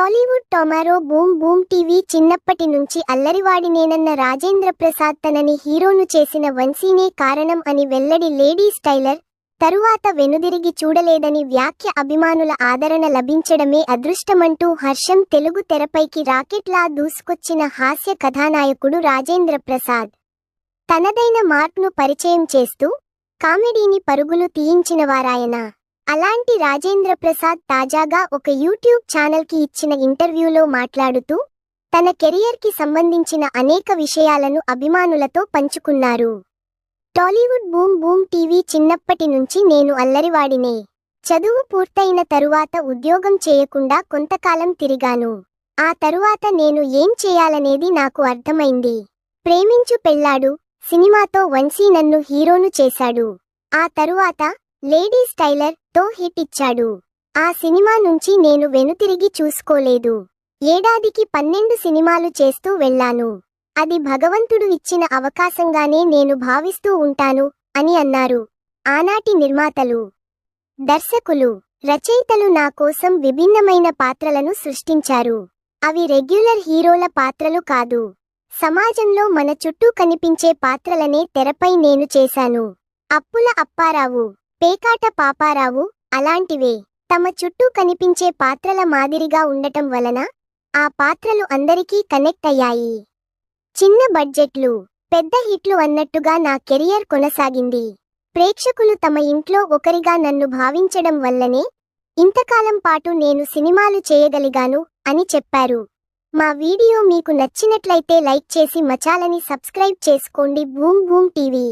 Tollywood tomorrow boom boom TV చిన్నప్పటి నుంచి అల్లరివాడినేనన్న రాజేంద్ర ప్రసాద్ తనని హీరోను చేసిన వంశీనే కారణం అని వెల్లడి లేడీస్ టైలర్ తరువాత వెనుదిరిగి చూడలేదని వ్యాఖ్య అభిమానుల ఆదరణ లభించడమే అదృష్టమంటూ హర్షం తెలుగు తెరపైకి రాకెట్లా దూసుకొచ్చిన హాస్య కథానాయకుడు రాజేంద్ర ప్రసాద్. తనదైన మార్క్ను పరిచయం చేస్తూ కామెడీని పరుగులు తీయించినవారాయన. అలాంటి రాజేంద్ర ప్రసాద్ తాజాగా ఒక యూట్యూబ్ ఛానల్కి ఇచ్చిన ఇంటర్వ్యూలో మాట్లాడుతూ తన కెరియర్కి సంబంధించిన అనేక విషయాలను అభిమానులతో పంచుకున్నారు. టాలీవుడ్ బూమ్ బూమ్ టీవీ చిన్నప్పటి నుంచి నేను అల్లరివాడినే. చదువు పూర్తయిన తరువాత ఉద్యోగం చేయకుండా కొంతకాలం తిరిగాను. ఆ తరువాత నేను ఏం చేయాలనేది నాకు అర్థమైంది. ప్రేమించు పెళ్ళాడు సినిమాతో వంశీ నన్ను హీరోను చేశాడు. ఆ తరువాత లేడీస్ టైలర్తో హిట్ ఇచ్చాడు. ఆ సినిమా నుంచి నేను వెనుతిరిగి చూసుకోలేదు. ఏడాదికి పన్నెండు సినిమాలు చేస్తూ వెళ్ళాను. అది భగవంతుడు ఇచ్చిన అవకాశంగానే నేను భావిస్తూ ఉంటాను అని అన్నారు. ఆనాటి నిర్మాతలు. దర్శకులు. రచయితలు నా కోసం విభిన్నమైన పాత్రలను సృష్టించారు. అవి రెగ్యులర్ హీరోల పాత్రలు కాదు. సమాజంలో మన చుట్టూ కనిపించే పాత్రలనే తెరపై నేను చేశాను. అప్పుల అప్పారావు. పేకాట పాపారావు అలాంటివే. తమ చుట్టూ కనిపించే పాత్రల మాదిరిగా ఉండటం వలన ఆ పాత్రలు అందరికీ కనెక్ట్ అయ్యాయి. చిన్న బడ్జెట్లు పెద్ద హిట్లు అన్నట్టుగా నా కెరియర్ కొనసాగింది. ప్రేక్షకులు తమ ఇంట్లో ఒకరిగా నన్ను భావించడం వల్లనే ఇంతకాలం పాటు నేను సినిమాలు చేయగలిగాను అని చెప్పారు. మా వీడియో మీకు నచ్చినట్లయితే లైక్ చేసి మచాలని సబ్స్క్రైబ్ చేసుకోండి. Boom boom TV.